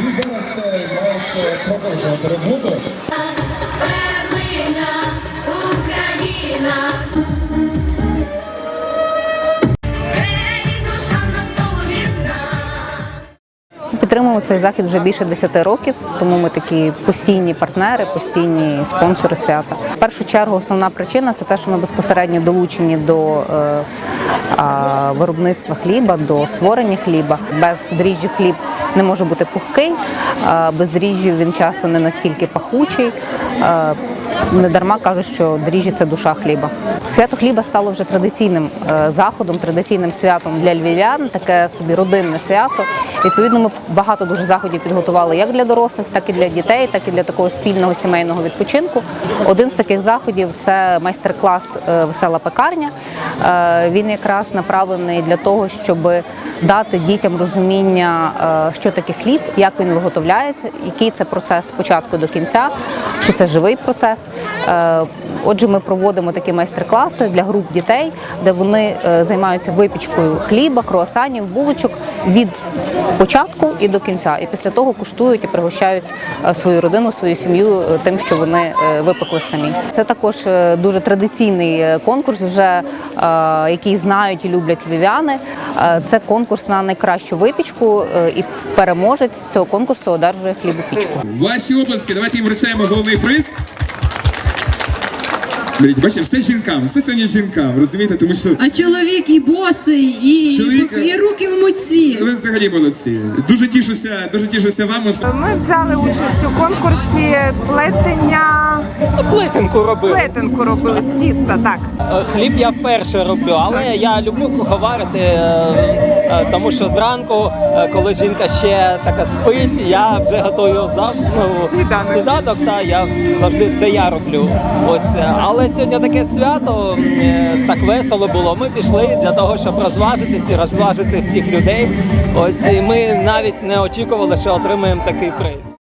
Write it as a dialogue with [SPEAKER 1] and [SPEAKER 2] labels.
[SPEAKER 1] Ти зараз е, маєш е, продовжувати роботу.
[SPEAKER 2] Перлина, Україна.
[SPEAKER 3] Підтримуємо цей захід вже більше 10 років, тому ми такі постійні партнери, постійні спонсори свята. В першу чергу основна причина це те, що ми безпосередньо долучені до е, а, виробництва хліба, до створення хліба. Без дріжджів хліб не може бути пухкий, без дріжджів він часто не настільки пахучий. Не дарма кажуть, що дріжджі це душа хліба. Свято хліба стало вже традиційним е, заходом, традиційним святом для львів'ян, таке собі родинне свято. Відповідно, ми багато дуже заходів підготували як для дорослих, так і для дітей, так і для такого спільного сімейного відпочинку. Один з таких заходів це майстер-клас е, Весела пекарня. Е, Він якраз направлений для того, щоб дати дітям розуміння, е, що таке хліб, як він виготовляється, який це процес спочатку до кінця, що це живий процес. Е, Отже, ми проводимо такі майстер-класи для груп дітей, де вони е, займаються випічкою хліба, круасанів, булочок від початку і до кінця. І після того куштують і пригощають е, свою родину, свою сім'ю е, тим, що вони е, випекли самі. Це також дуже традиційний конкурс, вже який знають і люблять львів'яни. Це конкурс на найкращу випічку, і переможець цього конкурсу одержує хлібопічку.
[SPEAKER 4] Ваші оплески, давайте їм вручаємо головний приз. Беріть, бачите, все жінкам, все сьогодні жінкам, розумієте, тому що
[SPEAKER 5] А чоловік і босий, і,
[SPEAKER 4] Чоловік-
[SPEAKER 5] і, і руки в муці.
[SPEAKER 4] ви взагалі молодці. Дуже тішуся, дуже тішуся вам.
[SPEAKER 6] Ми взяли участь у конкурсі плетення
[SPEAKER 7] Плитинку робив.
[SPEAKER 6] плетенку робили з тіста. Так
[SPEAKER 7] Е, Хліб я вперше роблю, але я люблю куховарити, е, е, тому що зранку, е, коли жінка ще така спить, я вже готую зав... ну,
[SPEAKER 6] Сніданок.
[SPEAKER 7] та я завжди це я роблю. Ось, е, але сьогодні таке свято, е, так весело було. Ми пішли для того, щоб розважитися, і розважити всіх людей. Ось і ми навіть не очікували, що отримаємо такий приз.